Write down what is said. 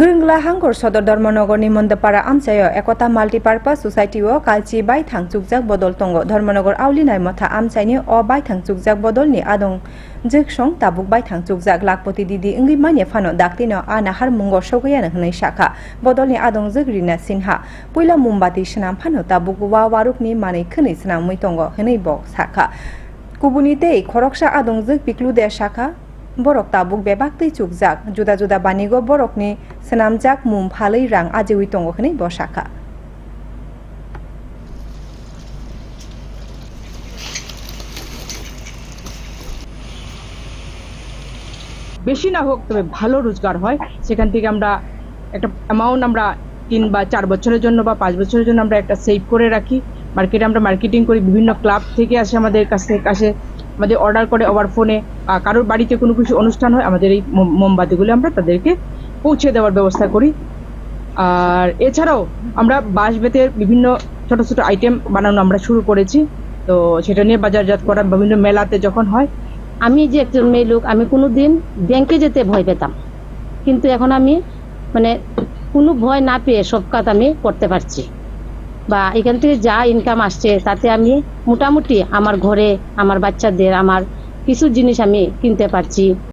গ্রিংলা হাঙ্গর সদর ধর্মনগর নিমন্দপাড়া আমচায় একতা মাল্টিপার্পাস সোসাইটি ও কালচি বাই থাংচুকজাক বদল তঙ্গ। ধর্মনগর আউলি নাই মথা আমচাইনি অ বাই থাংচুকজাক বদলনি আদং। জেকসং তাবুক বাই থাংচুকজাক লাখপতি দিদি ইংলি মানে ফানো ডাকতিন আনাহার নাহার মুঙ্গ সগৈয়ানো হनै শাখা। বদলনি আদং জিগ রিনা সিনহা। পয়লা মুম্বাতি সিনাম ফানো তাবুক ওয়া ওয়ারুক নি মানে খনি সিনাম মুই তঙ্গ হनै বক শাখা। কুবুনিতে খরকসা আদং জিগ পিকলু দে শাখা। Borok tabuk bebak tei chukjak juda juda banigo borokni swnamjak mum phalui rang ajewi tongo বেশি না হোক, তবে ভালো রোজগার হয়। সেখান থেকে আমরা একটা অ্যামাউন্ট আমরা তিন বা চার বছরের জন্য বা পাঁচ বছরের জন্য আমরা একটা সেভ করে রাখি। মার্কেটে আমরা মার্কেটিং করি। বিভিন্ন ক্লাব থেকে আসে আমাদের কাছ কাছে আমাদের অর্ডার করে ওভার ফোনে কারোর বাড়িতে কোনো কিছু অনুষ্ঠান হয়, আমাদের এই মোম- মোমবাতিগুলো আমরা তাদেরকে পৌঁছে দেওয়ার ব্যবস্থা করি। আর এছাড়াও আমরা বাঁশ বেতের বিভিন্ন ছোট ছোট আইটেম বানানো আমরা শুরু করেছি। তো সেটা নিয়ে বাজারজাত করা বিভিন্ন মেলাতে যখন হয়, আমি যে একজন মেয়ে লোক, আমি কোনোদিন ব্যাংকে যেতে ভয় পেতাম। কিন্তু এখন আমি মানে কোনো ভয় না পেয়ে সব কাজ আমি করতে পারছি। বা এখান থেকে যা ইনকাম আসছে, তাতে আমি মোটামুটি আমার ঘরে, আমার বাচ্চাদের, আমার কিছু জিনিস আমি কিনতে পারছি।